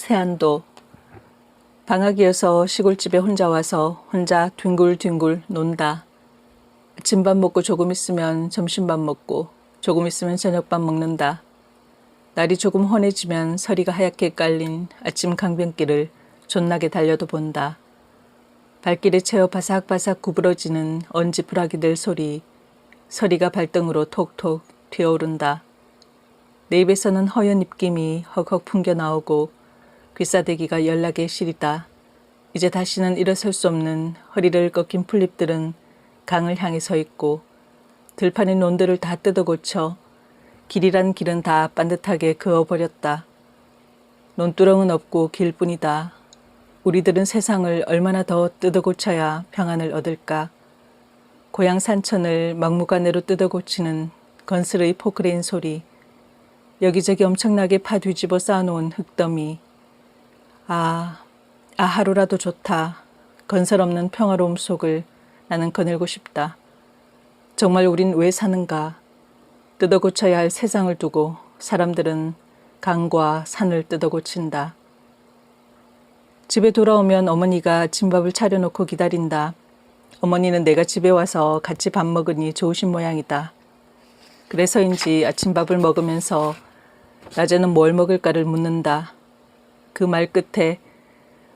세안도 방학이어서 시골집에 혼자 와서 혼자 뒹굴뒹굴 논다. 아침밥 먹고 조금 있으면 점심밥 먹고 조금 있으면 저녁밥 먹는다. 날이 조금 환해지면 서리가 하얗게 깔린 아침 강변길을 존나게 달려도 본다. 발길에 채어 바삭바삭 구부러지는 언지 부라기들 소리, 서리가 발등으로 톡톡 튀어오른다. 내 입에서는 허연 입김이 헉헉 풍겨 나오고 귀싸대기가 연락에 시리다. 이제 다시는 일어설 수 없는 허리를 꺾인 풀잎들은 강을 향해 서 있고 들판의 논들을 다 뜯어 고쳐 길이란 길은 다 반듯하게 그어버렸다. 논두렁은 없고 길뿐이다. 우리들은 세상을 얼마나 더 뜯어 고쳐야 평안을 얻을까? 고향 산천을 막무가내로 뜯어 고치는 건슬의 포크레인 소리, 여기저기 엄청나게 파 뒤집어 쌓아놓은 흙더미. 아, 아 하루라도 좋다. 건설 없는 평화로움 속을 나는 거닐고 싶다. 정말 우린 왜 사는가? 뜯어 고쳐야 할 세상을 두고 사람들은 강과 산을 뜯어 고친다. 집에 돌아오면 어머니가 진밥을 차려놓고 기다린다. 어머니는 내가 집에 와서 같이 밥 먹으니 좋으신 모양이다. 그래서인지 아침밥을 먹으면서 낮에는 뭘 먹을까를 묻는다. 그 말 끝에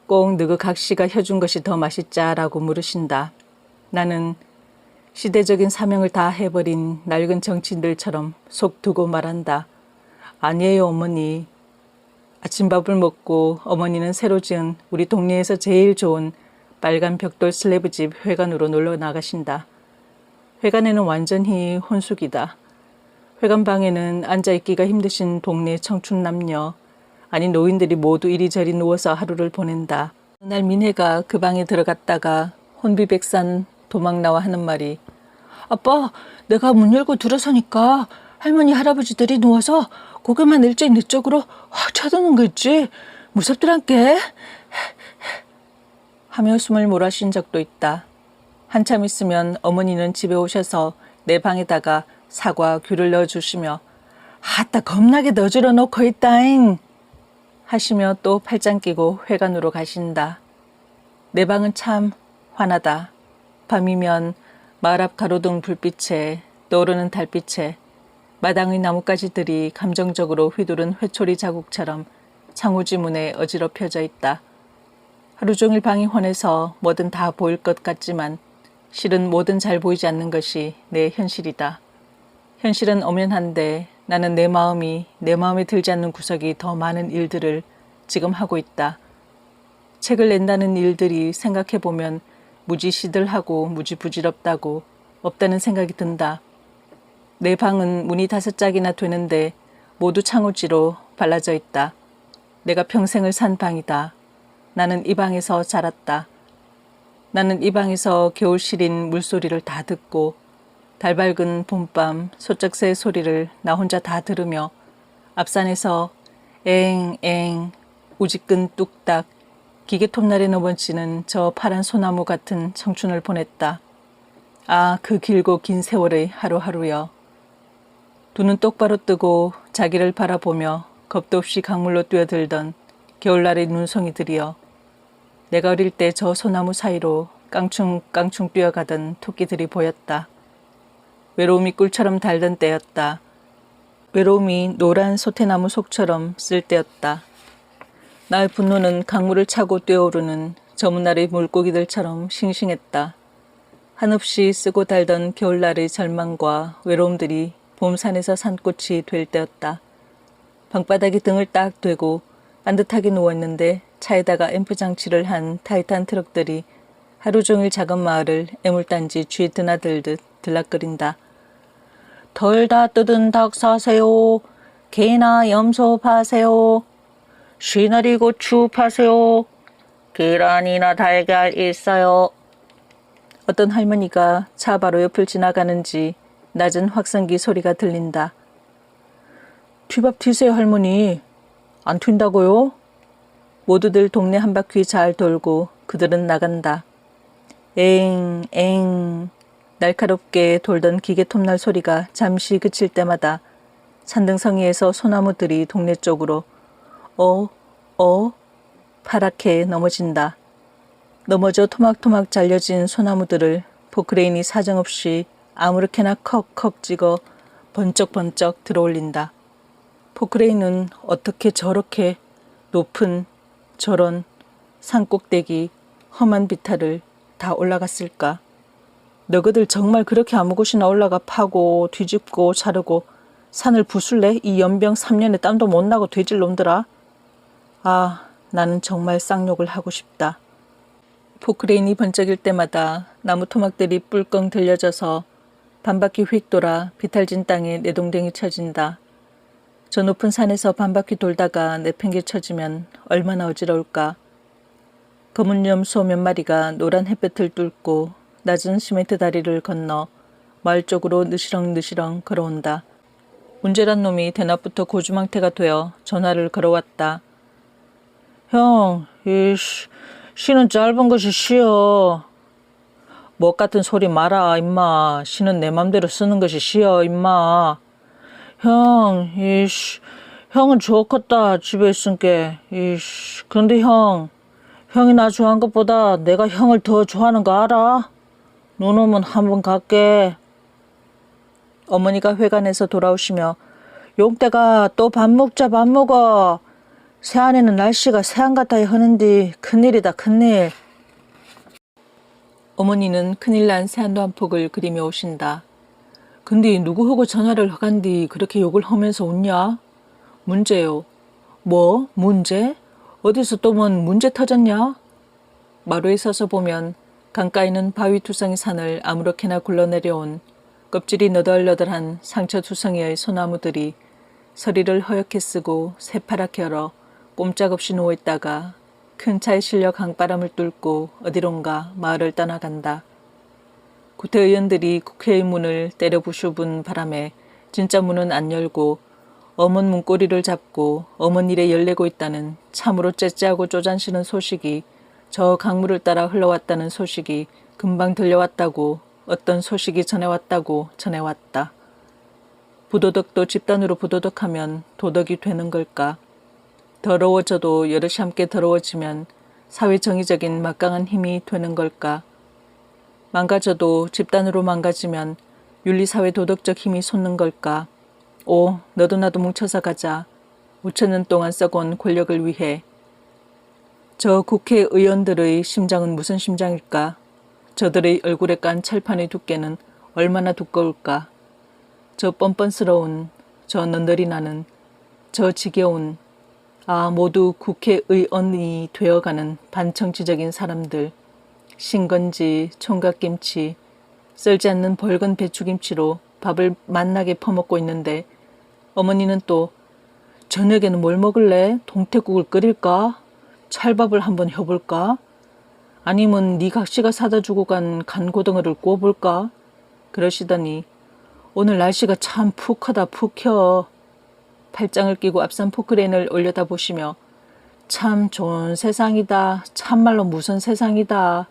꼭 너그 각시가 해준 것이 더 맛있자라고 물으신다. 나는 시대적인 사명을 다 해버린 낡은 정치인들처럼 속 두고 말한다. 아니에요, 어머니. 아침밥을 먹고 어머니는 새로 지은 우리 동네에서 제일 좋은 빨간 벽돌 슬래브집 회관으로 놀러 나가신다. 회관에는 완전히 혼숙이다. 회관방에는 앉아있기가 힘드신 동네 청춘 남녀, 아니 노인들이 모두 이리저리 누워서 하루를 보낸다. 그날 민혜가 그 방에 들어갔다가 혼비백산 도망 나와 하는 말이 아빠, 내가 문 열고 들어서니까 할머니 할아버지들이 누워서 고개만 일찍 내 쪽으로 확 쳐드는 거 있지. 무섭더란께. 하며 숨을 몰아쉰 적도 있다. 한참 있으면 어머니는 집에 오셔서 내 방에다가 사과, 귤을 넣어주시며 아따 겁나게 넣어주러 놓고 있다잉 하시며 또 팔짱 끼고 회관으로 가신다. 내 방은 참 환하다. 밤이면 마을 앞 가로등 불빛에 떠오르는 달빛에 마당의 나뭇가지들이 감정적으로 휘두른 회초리 자국처럼 창호지 문에 어지럽혀져 있다. 하루 종일 방이 환해서 뭐든 다 보일 것 같지만 실은 뭐든 잘 보이지 않는 것이 내 현실이다. 현실은 엄연한데 나는 내 마음이 내 마음에 들지 않는 구석이 더 많은 일들을 지금 하고 있다. 책을 낸다는 일들이 생각해 보면 무지 시들하고 무지 부질없다고 없다는 생각이 든다. 내 방은 문이 다섯 짝이나 되는데 모두 창호지로 발라져 있다. 내가 평생을 산 방이다. 나는 이 방에서 자랐다. 나는 이 방에서 겨울 시린 물소리를 다 듣고 달 밝은 봄밤 소쩍새 소리를 나 혼자 다 들으며 앞산에서 엥엥 우지끈 뚝딱 기계톱날에 넘어지는 저 파란 소나무 같은 청춘을 보냈다. 아, 그 길고 긴 세월의 하루하루여. 두 눈 똑바로 뜨고 자기를 바라보며 겁도 없이 강물로 뛰어들던 겨울날의 눈송이들이여. 내가 어릴 때 저 소나무 사이로 깡충깡충 뛰어가던 토끼들이 보였다. 외로움이 꿀처럼 달던 때였다. 외로움이 노란 소태나무 속처럼 쓸 때였다. 나의 분노는 강물을 차고 뛰어오르는 저문날의 물고기들처럼 싱싱했다. 한없이 쓰고 달던 겨울날의 절망과 외로움들이 봄산에서 산꽃이 될 때였다. 방바닥에 등을 딱 대고 반듯하게 누웠는데 차에다가 앰프 장치를 한 타이탄 트럭들이 하루 종일 작은 마을을 애물단지 쥐 드나들듯 들락거린다. 덜 다 뜯은 닭 사세요. 개나 염소 파세요. 시나리 고추 파세요. 계란이나 달걀 있어요. 어떤 할머니가 차 바로 옆을 지나가는지 낮은 확성기 소리가 들린다. 뒤밥 튀세요 할머니. 안 튄다고요? 모두들 동네 한 바퀴 잘 돌고 그들은 나간다. 엥, 엥. 날카롭게 돌던 기계 톱날 소리가 잠시 그칠 때마다 산등성이에서 소나무들이 동네 쪽으로 어, 어? 파랗게 넘어진다. 넘어져 토막토막 잘려진 소나무들을 포크레인이 사정없이 아무렇게나 컥컥 찍어 번쩍번쩍 들어올린다. 포크레인은 어떻게 저렇게 높은 저런 산꼭대기 험한 비탈을 다 올라갔을까? 너희들 정말 그렇게 아무 곳이나 올라가 파고 뒤집고 자르고 산을 부술래? 이 연병 3년에 땀도 못 나고 돼질 놈들아. 아, 나는 정말 쌍욕을 하고 싶다. 포크레인이 번쩍일 때마다 나무 토막들이 뿔껑 들려져서 반바퀴 휙 돌아 비탈진 땅에 내동댕이 쳐진다. 저 높은 산에서 반바퀴 돌다가 내팽개 쳐지면 얼마나 어지러울까. 검은 염소 몇 마리가 노란 햇볕을 뚫고 낮은 시멘트 다리를 건너 마을 쪽으로 느시렁느시렁 걸어온다. 문제란 놈이 대낮부터 고주망태가 되어 전화를 걸어왔다. 형, 이 시, 시는 짧은 것이 시여. 뭐 같은 소리 마라, 임마. 시는 내 맘대로 쓰는 것이 시여, 임마. 형, 이씨, 형은 좋겠다, 집에 있으니까. 이씨, 근데 형, 형이 나 좋아한 것보다 내가 형을 더 좋아하는 거 알아? 눈 오면 한번 갈게. 어머니가 회관에서 돌아오시며 용때가 또 밥 먹자 밥 먹어. 새안에는 날씨가 새안 같아야 하는디 큰일이다 큰일. 어머니는 큰일 난 새안도 한 폭을 그리며 오신다. 근데 누구하고 전화를 하간디 그렇게 욕을 하면서 웃냐? 문제요. 뭐? 문제? 어디서 또 뭔 문제 터졌냐? 마루에 서서 보면 강가에는 바위 투성이 산을 아무렇게나 굴러내려온 껍질이 너덜너덜한 상처 투성이의 소나무들이 서리를 허옇게 쓰고 새파랗게 얼어 꼼짝없이 누워있다가 큰 차에 실려 강바람을 뚫고 어디론가 마을을 떠나간다. 구태의원들이 국회의 문을 때려 부수분 바람에 진짜 문은 안 열고 어문 문고리를 잡고 어문 일에 열내고 있다는 참으로 째째하고 쪼잔시는 소식이 저 강물을 따라 흘러왔다는 소식이 금방 들려왔다고 어떤 소식이 전해왔다고 전해왔다. 부도덕도 집단으로 부도덕하면 도덕이 되는 걸까? 더러워져도 여럿이 함께 더러워지면 사회 정의적인 막강한 힘이 되는 걸까? 망가져도 집단으로 망가지면 윤리사회 도덕적 힘이 솟는 걸까? 오, 너도 나도 뭉쳐서 가자. 5천년 동안 썩어온 권력을 위해. 저 국회의원들의 심장은 무슨 심장일까? 저들의 얼굴에 깐 철판의 두께는 얼마나 두꺼울까? 저 뻔뻔스러운, 저 넌더리 나는, 저 지겨운, 아, 모두 국회의원이 되어가는 반정치적인 사람들. 신건지, 총각김치, 썰지 않는 벌건 배추김치로 밥을 맛나게 퍼먹고 있는데 어머니는 또 저녁에는 뭘 먹을래? 동태국을 끓일까? 찰밥을 한번 해볼까? 아니면 네 각시가 사다 주고 간 간고등어를 구워볼까? 그러시더니 오늘 날씨가 참 푹하다 푹혀. 팔짱을 끼고 앞산 포크레인을 올려다 보시며 참 좋은 세상이다. 참말로 무슨 세상이다.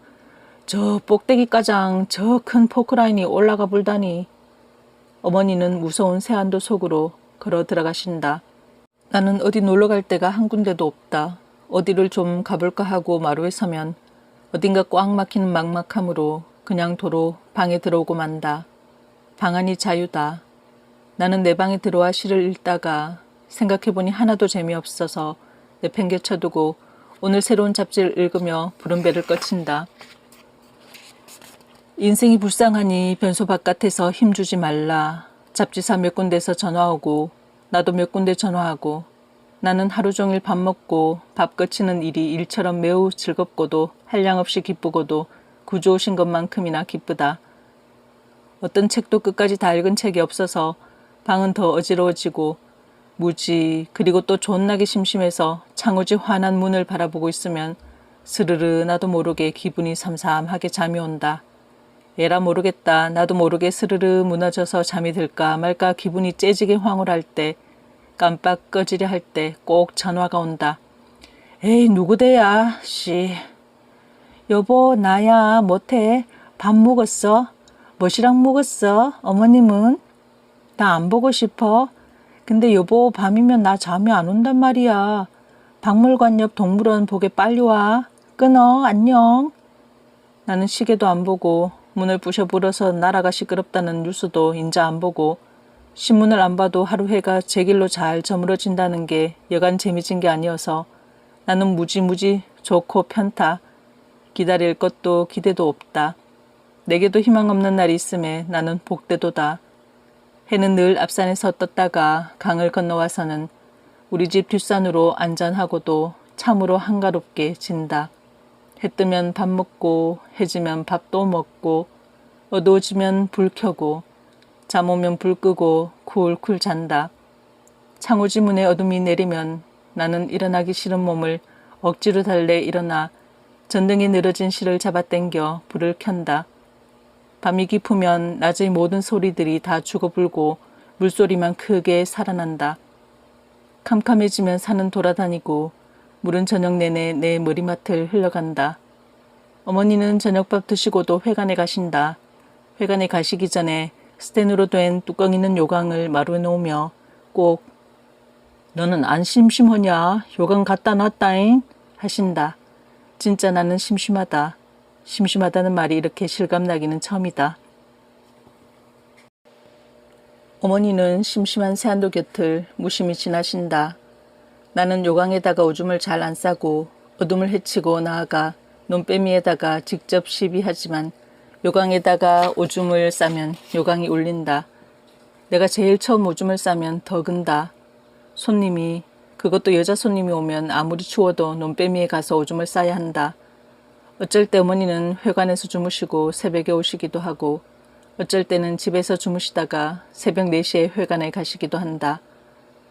저 꼭대기 가장 저 큰 포크라인이 올라가 불다니. 어머니는 무서운 새안도 속으로 걸어 들어가신다. 나는 어디 놀러 갈 데가 한 군데도 없다. 어디를 좀 가볼까 하고 마루에 서면 어딘가 꽉 막히는 막막함으로 그냥 도로 방에 들어오고 만다. 방 안이 자유다. 나는 내 방에 들어와 시를 읽다가 생각해보니 하나도 재미없어서 내팽개쳐두고 오늘 새로운 잡지를 읽으며 부른 배를 꺼친다. 인생이 불쌍하니 변소 바깥에서 힘주지 말라. 잡지사 몇 군데서 전화 오고 나도 몇 군데 전화하고 나는 하루 종일 밥 먹고 밥 거치는 일이 일처럼 매우 즐겁고도 한량없이 기쁘고도 구조 오신 것만큼이나 기쁘다. 어떤 책도 끝까지 다 읽은 책이 없어서 방은 더 어지러워지고 무지 그리고 또 존나게 심심해서 창호지 환한 문을 바라보고 있으면 스르르 나도 모르게 기분이 삼삼하게 잠이 온다. 에라 모르겠다. 나도 모르게 스르르 무너져서 잠이 들까 말까 기분이 째지게 황홀할 때 깜빡 꺼지려 할 때 꼭 전화가 온다. 에이 누구대야 씨. 여보 나야 못해. 밥 먹었어? 뭐시랑 먹었어? 어머님은? 나 안 보고 싶어. 근데 여보 밤이면 나 잠이 안 온단 말이야. 박물관 옆 동물원 보게 빨리 와. 끊어. 안녕. 나는 시계도 안 보고 문을 부셔 불어서 나라가 시끄럽다는 뉴스도 인자 안 보고 신문을 안 봐도 하루 해가 제 길로 잘 저물어진다는 게 여간 재미진 게 아니어서 나는 무지무지 좋고 편타. 기다릴 것도 기대도 없다. 내게도 희망 없는 날이 있음에 나는 복대도다. 해는 늘 앞산에서 떴다가 강을 건너와서는 우리 집 뒷산으로 안전하고도 참으로 한가롭게 진다. 해 뜨면 밥 먹고 해 지면 밥도 먹고 어두워지면 불 켜고 잠 오면 불 끄고 쿨쿨 잔다. 창호지 문에 어둠이 내리면 나는 일어나기 싫은 몸을 억지로 달래 일어나 전등이 늘어진 실을 잡아당겨 불을 켠다. 밤이 깊으면 낮의 모든 소리들이 다 죽어불고 물소리만 크게 살아난다. 캄캄해지면 산은 돌아다니고 물은 저녁 내내 내 머리맡을 흘러간다. 어머니는 저녁밥 드시고도 회관에 가신다. 회관에 가시기 전에 스텐으로 된 뚜껑 있는 요강을 마루에 놓으며 꼭 너는 안 심심하냐? 요강 갖다 놨다잉? 하신다. 진짜 나는 심심하다. 심심하다는 말이 이렇게 실감나기는 처음이다. 어머니는 심심한 세안도 곁을 무심히 지나신다. 나는 요강에다가 오줌을 잘 안 싸고 어둠을 헤치고 나아가 논빼미에다가 직접 시비하지만 요강에다가 오줌을 싸면 요강이 울린다. 내가 제일 처음 오줌을 싸면 더 근다. 손님이 그것도 여자 손님이 오면 아무리 추워도 논빼미에 가서 오줌을 싸야 한다. 어쩔 때 어머니는 회관에서 주무시고 새벽에 오시기도 하고 어쩔 때는 집에서 주무시다가 새벽 4시에 회관에 가시기도 한다.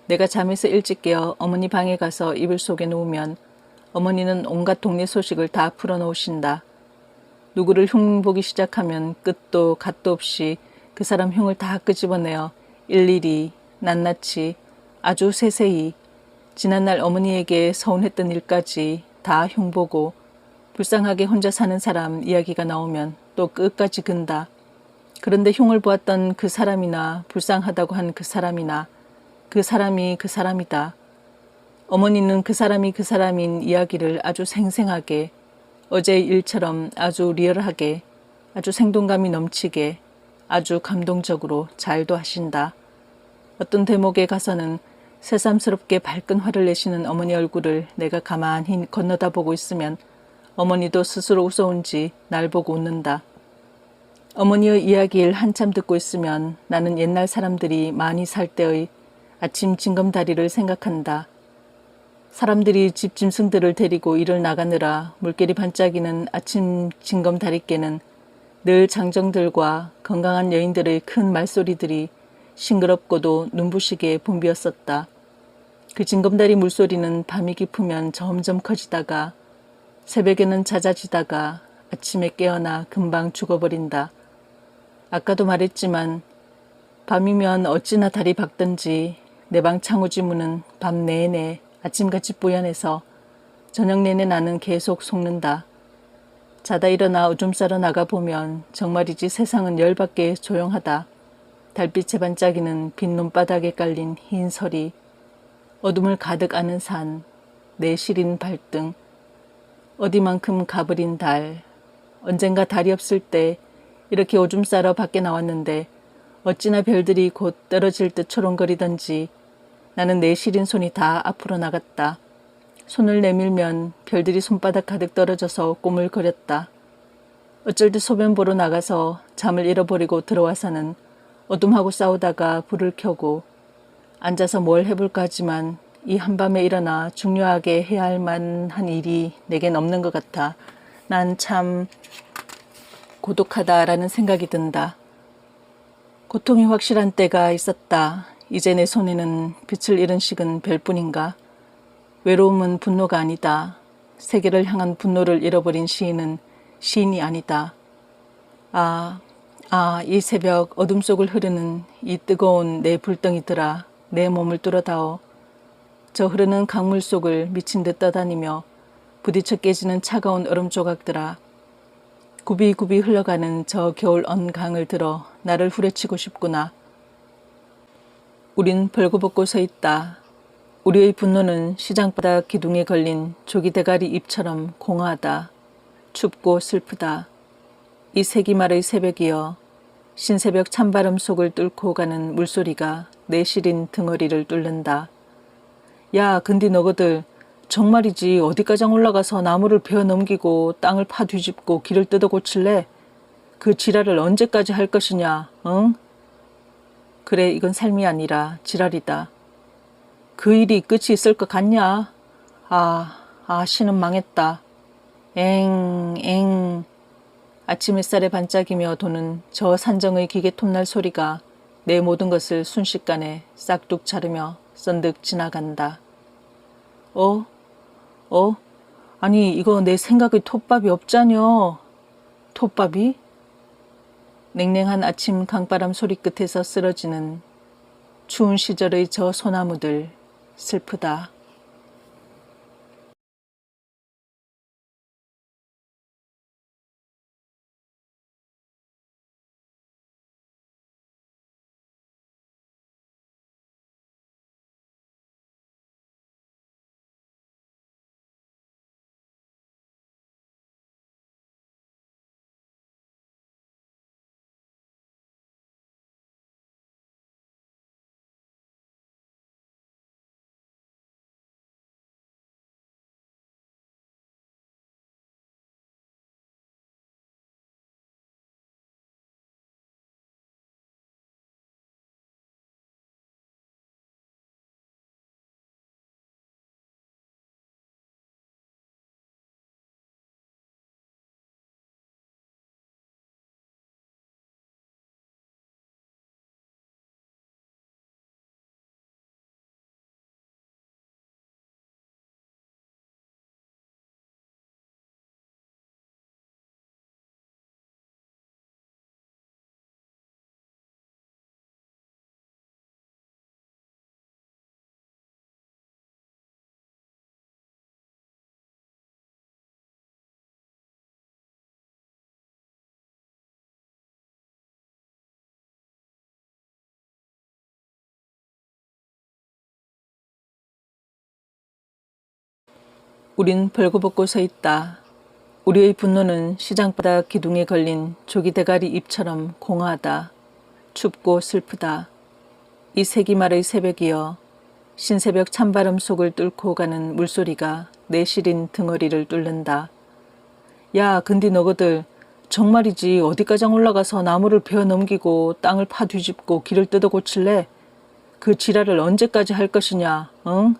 내가 잠에서 일찍 깨어 어머니 방에 가서 이불 속에 누우면 어머니는 온갖 동네 소식을 다 풀어놓으신다. 누구를 흉보기 시작하면 끝도 갓도 없이 그 사람 흉을 다 끄집어내어 일일이 낱낱이 아주 세세히 지난날 어머니에게 서운했던 일까지 다 흉보고 불쌍하게 혼자 사는 사람 이야기가 나오면 또 끝까지 근다. 그런데 흉을 보았던 그 사람이나 불쌍하다고 한 그 사람이나 그 사람이 그 사람이다. 어머니는 그 사람이 그 사람인 이야기를 아주 생생하게 어제의 일처럼 아주 리얼하게 아주 생동감이 넘치게 아주 감동적으로 잘도 하신다. 어떤 대목에 가서는 새삼스럽게 밝은 화를 내시는 어머니 얼굴을 내가 가만히 건너다 보고 있으면 어머니도 스스로 웃어온지 날 보고 웃는다. 어머니의 이야기를 한참 듣고 있으면 나는 옛날 사람들이 많이 살 때의 아침 징검다리를 생각한다. 사람들이 집 짐승들을 데리고 일을 나가느라 물결이 반짝이는 아침 징검 다리께는 늘 장정들과 건강한 여인들의 큰 말소리들이 싱그럽고도 눈부시게 붐비었었다. 그 징검다리 물소리는 밤이 깊으면 점점 커지다가 새벽에는 잦아지다가 아침에 깨어나 금방 죽어버린다. 아까도 말했지만 밤이면 어찌나 달이 밝든지 내 방 창호지 문은 밤 내내 아침같이 뿌연해서 저녁 내내 나는 계속 속는다. 자다 일어나 오줌 싸러 나가보면 정말이지 세상은 열받게 조용하다. 달빛에 반짝이는 빈 논바닥에 깔린 흰 설이 어둠을 가득 아는 산, 내 시린 발등, 어디만큼 가버린 달, 언젠가 달이 없을 때 이렇게 오줌 싸러 밖에 나왔는데 어찌나 별들이 곧 떨어질 듯 초롱거리던지 나는 내 시린 손이 다 앞으로 나갔다. 손을 내밀면 별들이 손바닥 가득 떨어져서 꼬물거렸다. 어쩔 때 소변 보러 나가서 잠을 잃어버리고 들어와서는 어둠하고 싸우다가 불을 켜고 앉아서 뭘 해볼까 하지만 이 한밤에 일어나 중요하게 해야 할 만한 일이 내겐 없는 것 같아. 난 참 고독하다라는 생각이 든다. 고통이 확실한 때가 있었다. 이제 내 손에는 빛을 잃은 식은 별뿐인가. 외로움은 분노가 아니다. 세계를 향한 분노를 잃어버린 시인은 시인이 아니다. 아, 아, 이 새벽 어둠 속을 흐르는 이 뜨거운 내 불덩이들아, 내 몸을 뚫어다오. 저 흐르는 강물 속을 미친 듯 떠다니며 부딪혀 깨지는 차가운 얼음 조각들아 굽이굽이 흘러가는 저 겨울 언 강을 들어 나를 후려치고 싶구나. 우린 벌거벗고 서 있다. 우리의 분노는 시장바닥 기둥에 걸린 조기 대가리 잎처럼 공허하다. 춥고 슬프다. 이 세기말의 새벽이여 신새벽 찬바람 속을 뚫고 가는 물소리가 내 시린 등허리를 뚫는다. 야, 근데 너거들 정말이지 어디까장 올라가서 나무를 베어 넘기고 땅을 파 뒤집고 길을 뜯어 고칠래? 그 지랄을 언제까지 할 것이냐, 응? 그래, 이건 삶이 아니라 지랄이다. 그 일이 끝이 있을 것 같냐? 아, 아, 신은 망했다. 엥, 엥. 아침 햇살에 반짝이며 도는 저 산정의 기계 톱날 소리가 내 모든 것을 순식간에 싹둑 자르며 썬득 지나간다. 어? 어? 아니, 이거 내 생각의 톱밥이 없자녀. 톱밥이? 냉랭한 아침 강바람 소리 끝에서 쓰러지는 추운 시절의 저 소나무들 슬프다. 우린 벌거벗고 서 있다. 우리의 분노는 시장바닥 기둥에 걸린 조기 대가리 잎처럼 공허하다. 춥고 슬프다. 이 세기말의 새벽이여 신새벽 찬바람 속을 뚫고 가는 물소리가 내 시린 등허리를 뚫는다. 야, 근데 너거들 정말이지 어디까장 올라가서 나무를 베어 넘기고 땅을 파 뒤집고 길을 뜯어 고칠래? 그 지랄을 언제까지 할 것이냐, 응?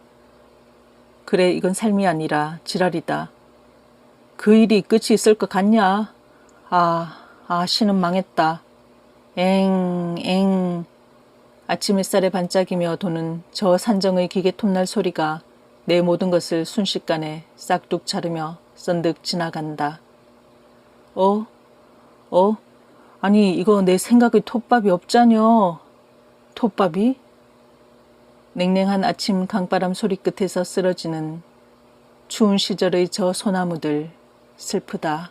그래, 이건 삶이 아니라 지랄이다. 그 일이 끝이 있을 것 같냐? 아, 아, 신은 망했다. 엥, 엥. 아침 햇살에 반짝이며 도는 저 산정의 기계 톱날 소리가 내 모든 것을 순식간에 싹둑 자르며 썬득 지나간다. 어? 어? 아니, 이거 내 생각의 톱밥이 없자녀. 톱밥이? 냉랭한 아침 강바람 소리 끝에서 쓰러지는 추운 시절의 저 소나무들 슬프다.